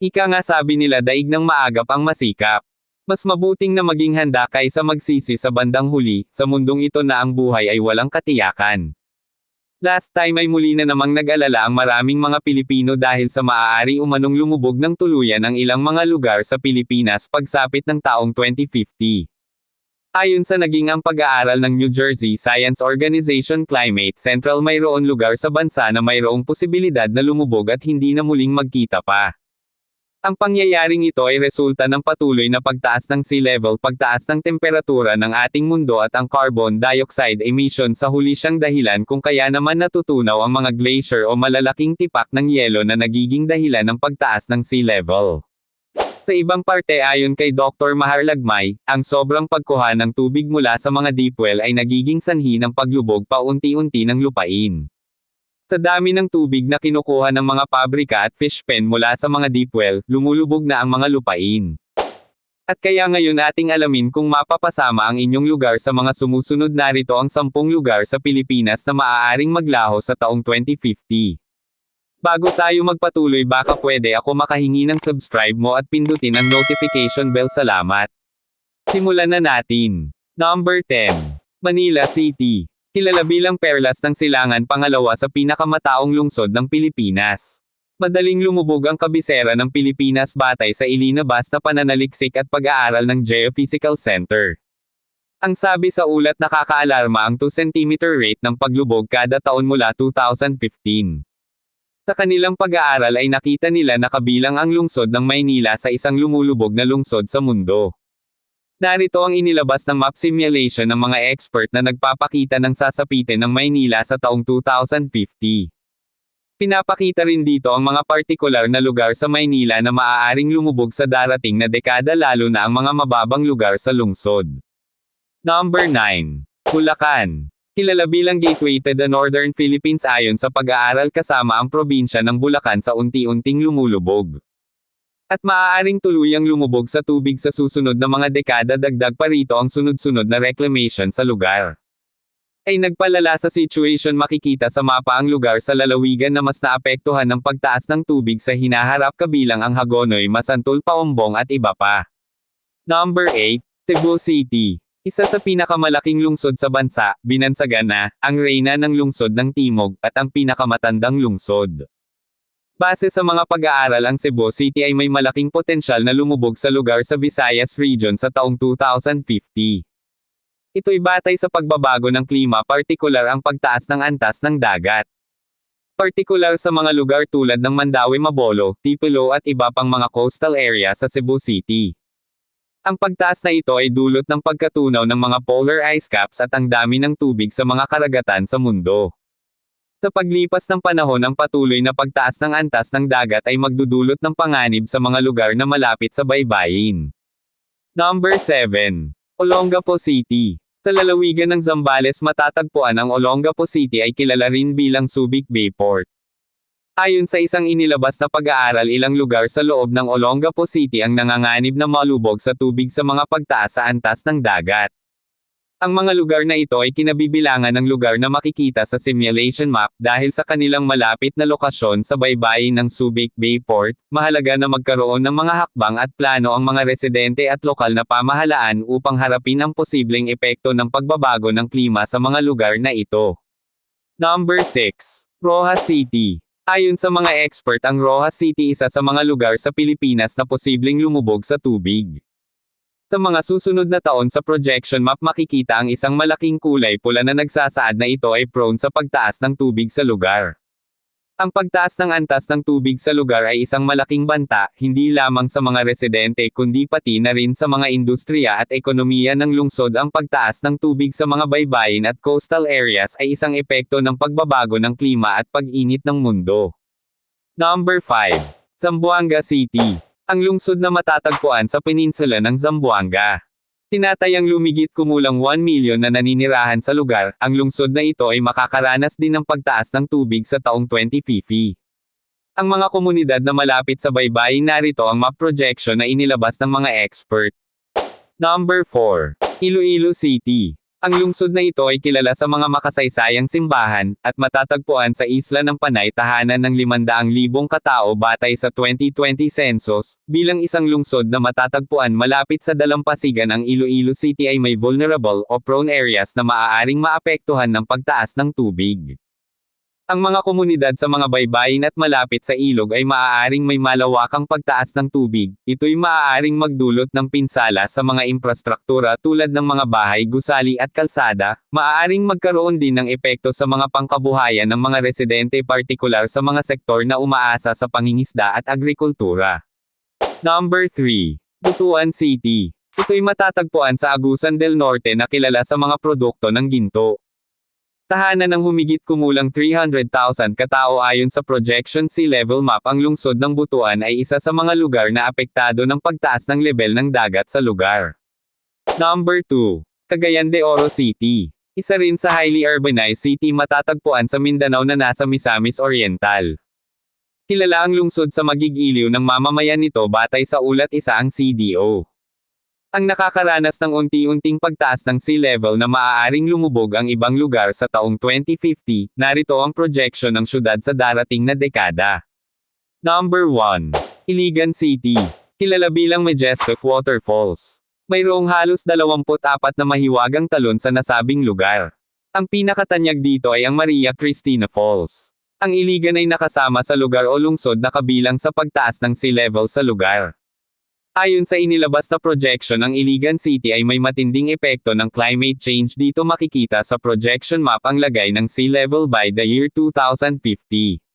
Ika nga sabi nila daig ng maagap ang masikap. Mas mabuting na maging handa kaysa magsisi sa bandang huli, sa mundong ito na ang buhay ay walang katiyakan. Last time ay muli na namang nag-alala ang maraming mga Pilipino dahil sa maaari umanong lumubog ng tuluyan ang ilang mga lugar sa Pilipinas pagsapit ng taong 2050. Ayon sa naging ang pag-aaral ng New Jersey Science Organization Climate Central mayroon lugar sa bansa na mayroong posibilidad na lumubog at hindi na muling magkita pa. Ang pangyayaring ito ay resulta ng patuloy na pagtaas ng sea level, pagtaas ng temperatura ng ating mundo at ang carbon dioxide emission sa huli siyang dahilan kung kaya naman natutunaw ang mga glacier o malalaking tipak ng yelo na nagiging dahilan ng pagtaas ng sea level. Sa ibang parte ayon kay Dr. Mahar Lagmay, ang sobrang pagkuha ng tubig mula sa mga deep well ay nagiging sanhi ng paglubog paunti-unti ng lupain. Sa dami ng tubig na kinukuha ng mga pabrika at fish pen mula sa mga deep well, lumulubog na ang mga lupain. At kaya ngayon ating alamin kung mapapasama ang inyong lugar sa mga sumusunod narito ang 10 lugar sa Pilipinas na maaaring maglaho sa taong 2050. Bago tayo magpatuloy baka pwede ako makahingi ng subscribe mo at pindutin ang notification bell salamat. Simulan na natin. Number 10. Manila City. Kilala bilang perlas ng silangan pangalawa sa pinakamataong lungsod ng Pilipinas. Madaling lumubog ang kabisera ng Pilipinas batay sa ilinabas na pananaliksik at pag-aaral ng Geophysical Center. Ang sabi sa ulat nakakaalarma ang 2 cm rate ng paglubog kada taon mula 2015. Sa kanilang pag-aaral ay nakita nila na kabilang ang lungsod ng Maynila sa isang lumulubog na lungsod sa mundo. Narito ang inilabas ng map simulation ng mga expert na nagpapakita ng sasapitin ng Maynila sa taong 2050. Pinapakita rin dito ang mga partikular na lugar sa Maynila na maaaring lumubog sa darating na dekada lalo na ang mga mababang lugar sa lungsod. Number 9. Bulacan. Kilala bilang gateway to the Northern Philippines ayon sa pag-aaral kasama ang probinsya ng Bulacan sa unti-unting lumulubog. At maaaring tuluyang lumubog sa tubig sa susunod na mga dekada dagdag pa rito ang sunod-sunod na reclamation sa lugar. Ay nagpalala sa situation makikita sa mapa ang lugar sa lalawigan na mas naapektuhan ng pagtaas ng tubig sa hinaharap kabilang ang Hagonoy, Masantul, Paumbong at iba pa. Number 8, Cebu City. Isa sa pinakamalaking lungsod sa bansa, binansagan na, ang reyna ng lungsod ng Timog, at ang pinakamatandang lungsod. Base sa mga pag-aaral ang Cebu City ay may malaking potensyal na lumubog sa lugar sa Visayas Region sa taong 2050. Ito'y batay sa pagbabago ng klima partikular ang pagtaas ng antas ng dagat. Partikular sa mga lugar tulad ng Mandawi Mabolo, Tipilo at iba pang mga coastal area sa Cebu City. Ang pagtaas na ito ay dulot ng pagkatunaw ng mga polar ice caps at ang dami ng tubig sa mga karagatan sa mundo. Sa paglipas ng panahon ang patuloy na pagtaas ng antas ng dagat ay magdudulot ng panganib sa mga lugar na malapit sa baybayin. Number 7. Olongapo City. Sa lalawigan ng Zambales matatagpuan ang Olongapo City ay kilala rin bilang Subic Bayport. Ayon sa isang inilabas na pag-aaral ilang lugar sa loob ng Olongapo City ang nanganganib na malubog sa tubig sa mga pagtaas sa antas ng dagat. Ang mga lugar na ito ay kinabibilangan ng lugar na makikita sa simulation map dahil sa kanilang malapit na lokasyon sa baybayin ng Subic Bayport, mahalaga na magkaroon ng mga hakbang at plano ang mga residente at lokal na pamahalaan upang harapin ang posibleng epekto ng pagbabago ng klima sa mga lugar na ito. Number 6. Rojas City. Ayon sa mga expert ang Rojas City isa sa mga lugar sa Pilipinas na posibleng lumubog sa tubig. Sa mga susunod na taon sa projection map makikita ang isang malaking kulay pula na nagsasaad na ito ay prone sa pagtaas ng tubig sa lugar. Ang pagtaas ng antas ng tubig sa lugar ay isang malaking banta, hindi lamang sa mga residente kundi pati na rin sa mga industriya at ekonomiya ng lungsod ang pagtaas ng tubig sa mga baybayin at coastal areas ay isang epekto ng pagbabago ng klima at pag-init ng mundo. Number 5. Zamboanga City. Ang lungsod na matatagpuan sa peninsula ng Zamboanga. Tinatayang lumigit kumulang 1 milyon na naninirahan sa lugar, ang lungsod na ito ay makakaranas din ng pagtaas ng tubig sa taong 2050. Ang mga komunidad na malapit sa baybayin narito ang map projection na inilabas ng mga expert. Number 4. Iloilo City. Ang lungsod na ito ay kilala sa mga makasaysayang simbahan, at matatagpuan sa isla ng Panay tahanan ng 500,000 katao batay sa 2020 census, bilang isang lungsod na matatagpuan malapit sa dalampasigan ang Iloilo City ay may vulnerable o prone areas na maaaring maapektuhan ng pagtaas ng tubig. Ang mga komunidad sa mga baybayin at malapit sa ilog ay maaaring may malawakang pagtaas ng tubig, ito'y maaaring magdulot ng pinsala sa mga infrastruktura tulad ng mga bahay gusali at kalsada, maaaring magkaroon din ng epekto sa mga pangkabuhayan ng mga residente partikular sa mga sektor na umaasa sa pangingisda at agrikultura. Number 3. Butuan City. Ito'y matatagpuan sa Agusan del Norte na kilala sa mga produkto ng ginto. Tahanan ng humigit kumulang 300,000 katao ayon sa Projection Sea Level Map ang lungsod ng Butuan ay isa sa mga lugar na apektado ng pagtaas ng level ng dagat sa lugar. Number 2. Cagayan de Oro City. Isa rin sa highly urbanized city matatagpuan sa Mindanao na nasa Misamis Oriental. Kilala ang lungsod sa magigiliw ng mamamayan nito batay sa ulat isa ang CDO. Ang nakakaranas ng unti-unting pagtaas ng sea level na maaaring lumubog ang ibang lugar sa taong 2050, narito ang projection ng syudad sa darating na dekada. Number 1. Iligan City. Kilala bilang Majestic Waterfalls. Mayroong halos 24 na mahiwagang talon sa nasabing lugar. Ang pinakatanyag dito ay ang Maria Cristina Falls. Ang Iligan ay nakasama sa lugar o lungsod na kabilang sa pagtaas ng sea level sa lugar. Ayon sa inilabas na projection ang Iligan City ay may matinding epekto ng climate change dito makikita sa projection map ang lagay ng sea level by the year 2050.